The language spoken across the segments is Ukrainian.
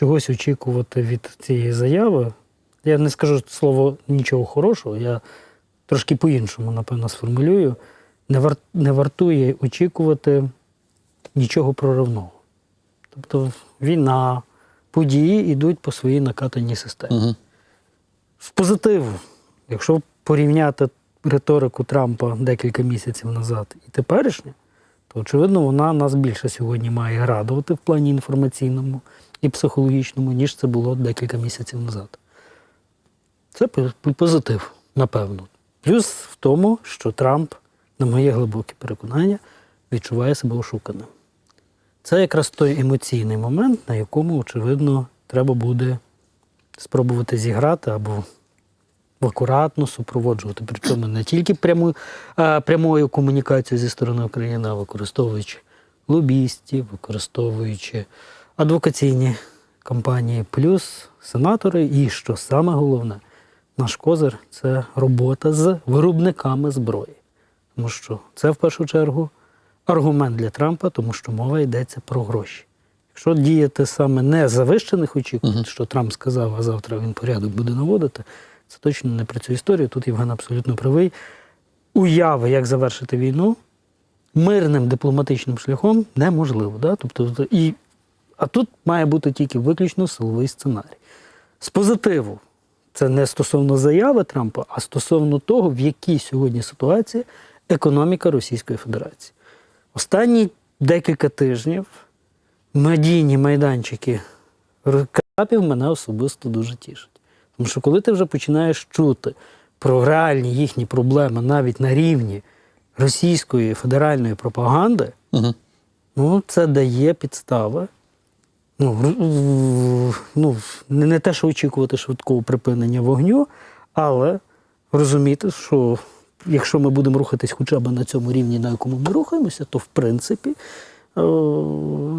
чогось очікувати від цієї заяви. Я не скажу слово нічого хорошого, я трошки по-іншому, напевно, сформулюю. Не, вар... не вартує очікувати нічого проривного. Тобто війна, події йдуть по своїй накатаній системі. Угу. В позитиву, якщо порівняти риторику Трампа декілька місяців назад і теперішню, то очевидно вона нас більше сьогодні має радувати в плані інформаційному і психологічному, ніж це було декілька місяців назад. Це по- по- позитив, напевно. Плюс в тому, що Трамп, на моє глибоке переконання, відчуває себе ошуканим. Це якраз той емоційний момент, на якому, очевидно, треба буде спробувати зіграти або акуратно супроводжувати. Причому не тільки пряму, а, прямою комунікацією зі сторони України, а використовуючи лобістів, використовуючи адвокаційні кампанії, плюс сенатори. І що саме головне, наш козир це робота з виробниками зброї. Тому що це в першу чергу аргумент для Трампа, тому що мова йдеться про гроші. Якщо діяти саме не завищених очікувань, Мгм. що Трамп сказав, а завтра він порядок буде наводити, це точно не про цю історію. Тут Євген абсолютно правий. Уяви, як завершити війну, мирним дипломатичним шляхом неможливо. Да? Тобто, і, а тут має бути тільки виключно силовий сценарій. З позитиву, це не стосовно заяви Трампа, а стосовно того, в якій сьогодні ситуації економіка Російської Федерації. Останні декілька тижнів медійні майданчики Капів мене особисто дуже тішать. Тому що коли ти вже починаєш чути про реальні їхні проблеми навіть на рівні російської федеральної пропаганди, Угу. ну це дає підстави. Ну, ну, не те, що очікувати швидкого припинення вогню, але розуміти, що якщо ми будемо рухатись хоча б на цьому рівні, на якому ми рухаємося, то в принципі е,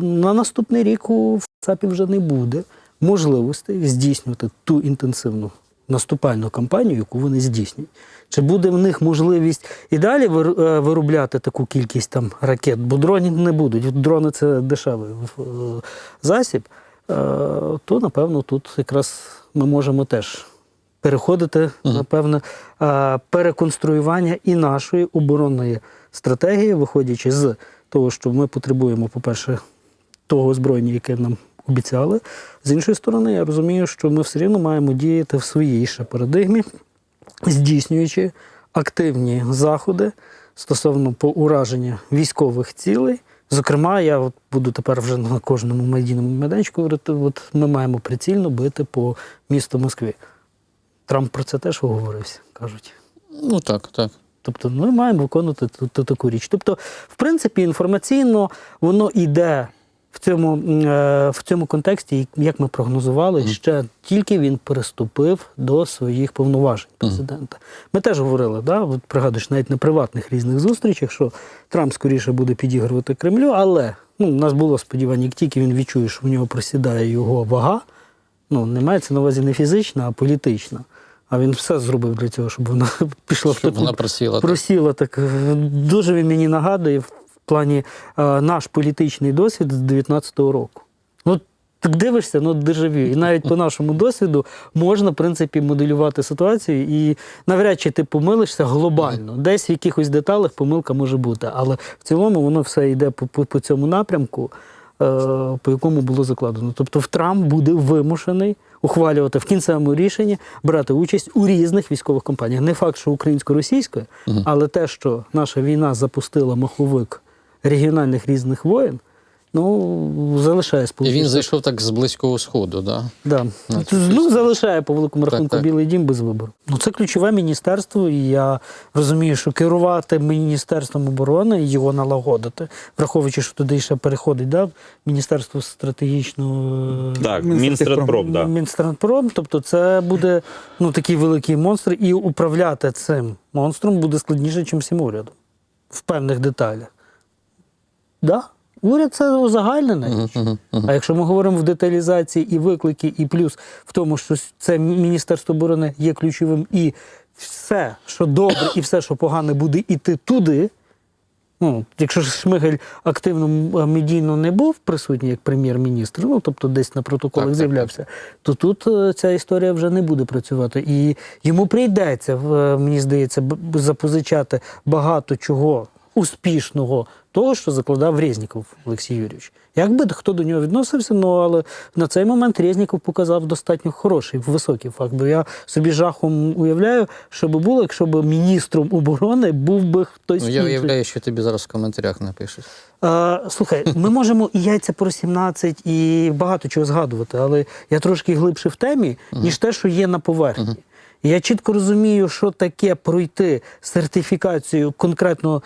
на наступний рік у ФЦАПі вже не буде можливостей здійснювати ту інтенсивну наступальну кампанію, яку вони здійснюють. Чи буде в них можливість і далі е, виробляти таку кількість там ракет, бо дронів не будуть. Дрони це дешевий е, засіб, е, то напевно тут якраз ми можемо теж переходити на певне переконструювання і нашої оборонної стратегії, виходячи з того, що ми потребуємо, по-перше, того озброєння, яке нам обіцяли. З іншої сторони, я розумію, що ми все рівно маємо діяти в своїй ще парадигмі, здійснюючи активні заходи стосовно по ураження військових цілей. Зокрема, я от буду тепер вже на кожному медійному майданчику говорити, от ми маємо прицільно бити по місту Москві. Трамп про це теж оговорився, кажуть. Ну так, так. Тобто ми маємо виконувати таку річ. Тобто, в принципі, інформаційно воно йде в цьому, е, в цьому контексті, як ми прогнозували, ще тільки він переступив до своїх повноважень президента. Ми теж говорили, да? от пригадуєш, навіть на приватних різних зустрічах, що Трамп скоріше буде підігрувати Кремлю, але ну, у нас було сподівання, як тільки він відчує, що в нього просідає його вага, ну, не мається на увазі не фізична, а політична. А він все зробив для цього, щоб вона пішла в Щоб таку вона просіла. просіла так. Дуже він мені нагадує в плані е, наш політичний досвід з 19-го року. Ну, так дивишся, ну дежавю. І навіть по нашому досвіду можна, в принципі, моделювати ситуацію, і навряд чи ти помилишся глобально. Десь в якихось деталях помилка може бути. Але в цілому воно все йде по, по, по цьому напрямку, е, по якому було закладено. Тобто в Трамп буде вимушений ухвалювати в кінцевому рішенні, брати участь у різних військових кампаніях. Не факт, що українсько-російської, але те, що наша війна запустила маховик регіональних різних воєн, ну залишає І він зайшов так з близького сходу, да? Да. Значить, Ну, залишає по великому рахунку так. Білий дім без вибору. Ну, це ключове міністерство, і я розумію, що керувати Міністерством оборони і його налагодити, враховуючи, що туди ще переходить да, Міністерство стратегічного Так, Мінстратпром, да. Мінстратпром, тобто це буде ну, такий великий монстр, і управляти цим монстром буде складніше, ніж всім урядом в певних деталях. Да? Уряд це узагальнене. Мгм, мгм, мгм. А якщо ми говоримо в деталізації і виклики, і плюс в тому, що це Міністерство оборони є ключовим, і все, що добре, і все, що погане, буде йти туди, Ну, якщо ж Шмигель активно медійно не був присутній як прем'єр-міністр, ну тобто десь на протоколах Так, так, з'являвся, то тут е, ця історія вже не буде працювати. І йому прийдеться, мені здається, запозичати багато чого успішного, того, що закладав Резніков Олексій Юрійович. Як би хто до нього відносився, ну але на цей момент Резніков показав достатньо хороший, високий факт. Бо я собі жахом уявляю, що би було, якщо б міністром оборони був би хтось Ну, я інший. уявляю, що тобі зараз в коментарях напишуть. Слухай, ми можемо і яйця про 17, і багато чого згадувати, але я трошки глибше в темі, ніж те, що є на поверхні. Я чітко розумію, що таке пройти сертифікацію конкретно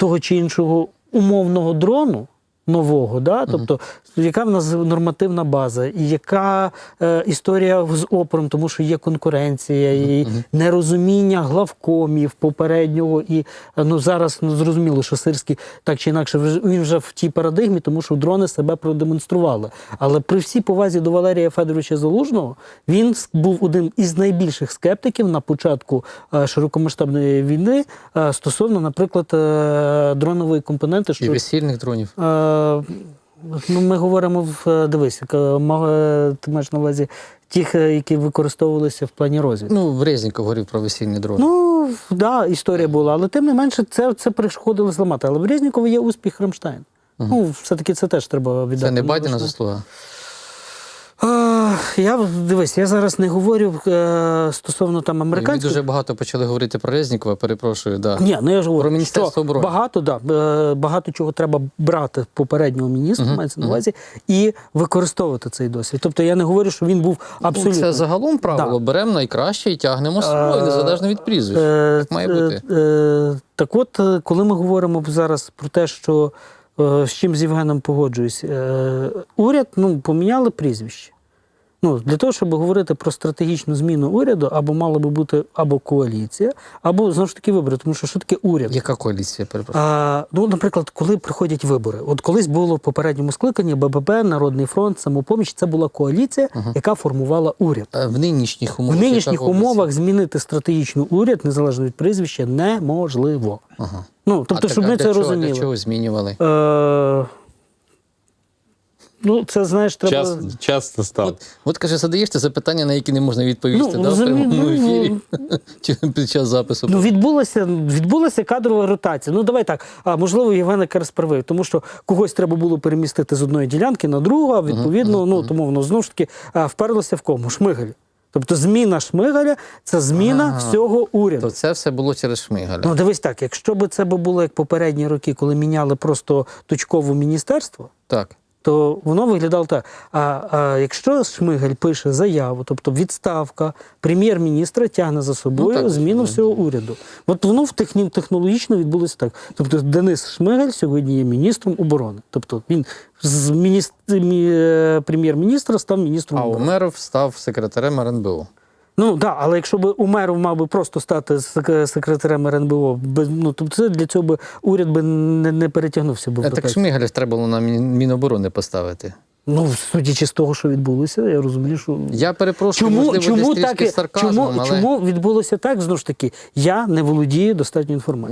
того чи іншого умовного дрону. Нового, да? тобто, яка в нас нормативна база, і яка е, історія з опором, тому що є конкуренція, і нерозуміння главкомів попереднього. І е, ну, зараз ну, зрозуміло, що Сирський так чи інакше він вже в тій парадигмі, тому що дрони себе продемонстрували. Але при всій повазі до Валерія Федоровича Залужного він був одним із найбільших скептиків на початку е, широкомасштабної війни е, стосовно, наприклад, е, дронової компоненти, І що весільних дронів. Е, Ну, ми говоримо в е, дивись, е, ти маєш на увазі тих, е, які використовувалися в плані розвідки. Ну, в Резніков говорив про весільні дрони. Ну, да, історія була, але тим не менше, це, це пришкодило зламати. Але в Резнікові є успіх Рамштайн. Ну, все-таки це теж треба віддати. Це не належне. заслуга. Я дивись, я зараз не говорю е, стосовно там Ми дуже багато почали говорити про Резнікова, перепрошую, да. Ні, ну я ж говорю, Про Міністерство що оборони. багато, да, е, багато чого треба брати попереднього міністра, Мгм, мається на увазі, і використовувати цей досвід. Тобто я не говорю, що він був абсолютно. Ну, Це загалом правило. Да. Беремо найкраще і тягнемо собою, Е, незалежно від прізвищ. Е, Так має бути. Так от, коли ми говоримо зараз про те, що з чим з Євгеном погоджуюсь, уряд ну, поміняли прізвище. Ну, для того, щоб говорити про стратегічну зміну уряду, або мала би бути або коаліція, або знову ж таки вибори. Тому що що таке уряд? Яка коаліція, перепрошую? А, ну, наприклад, коли приходять вибори, от колись було в попередньому скликанні ББП, Народний фронт, самопоміч, це була коаліція, яка формувала уряд. Е, В нинішніх В умовах. нинішніх умовах змінити стратегічний уряд, незалежно від прізвища, неможливо. Ага. Ну, тобто, а щоб так, ми а це чого, розуміли. Для чого змінювали? Е, ну, це знаєш, треба. Час, час настав. От, от каже, задаєш ти запитання, на які не можна відповісти Ну, да, в прямому ну, ефірі чи під час запису. Ну, відбулася, відбулася кадрова ротація. Ну, давай так. А можливо, Євген якраз правий, тому що когось треба було перемістити з одної ділянки на другу, а відповідно, ну тому воно знову ж таки вперлося в кому? Шмигаль. Тобто зміна Шмигаля це зміна Ага. всього уряду. То це все було через Шмигаля. Ну, дивись так, якщо б це було як попередні роки, коли міняли просто точково міністерство, Так. То воно виглядало так. А, а якщо Шмигаль пише заяву, тобто відставка прем'єр-міністра тягне за собою Ну, так, зміну всього уряду. От воно в техні, технологічно відбулося так. Тобто Денис Шмигаль сьогодні є міністром оборони. Тобто він з міністр, мі- е, прем'єр-міністра став міністром А оборони. Умеров став секретарем РНБО. Ну так, але якщо б Умеров мав би просто стати секретарем РНБО, без, ну тобто це для цього би уряд би не, не перетягнувся. Був Е, Так. Шмигаля треба було на Міноборони поставити. Ну, судячи з того, що відбулося, я розумію, що Я перепрошую, Чому, можливо, чому, так, сарказмом, чому, але чому відбулося так? Знову ж таки, я не володію достатньо інформації.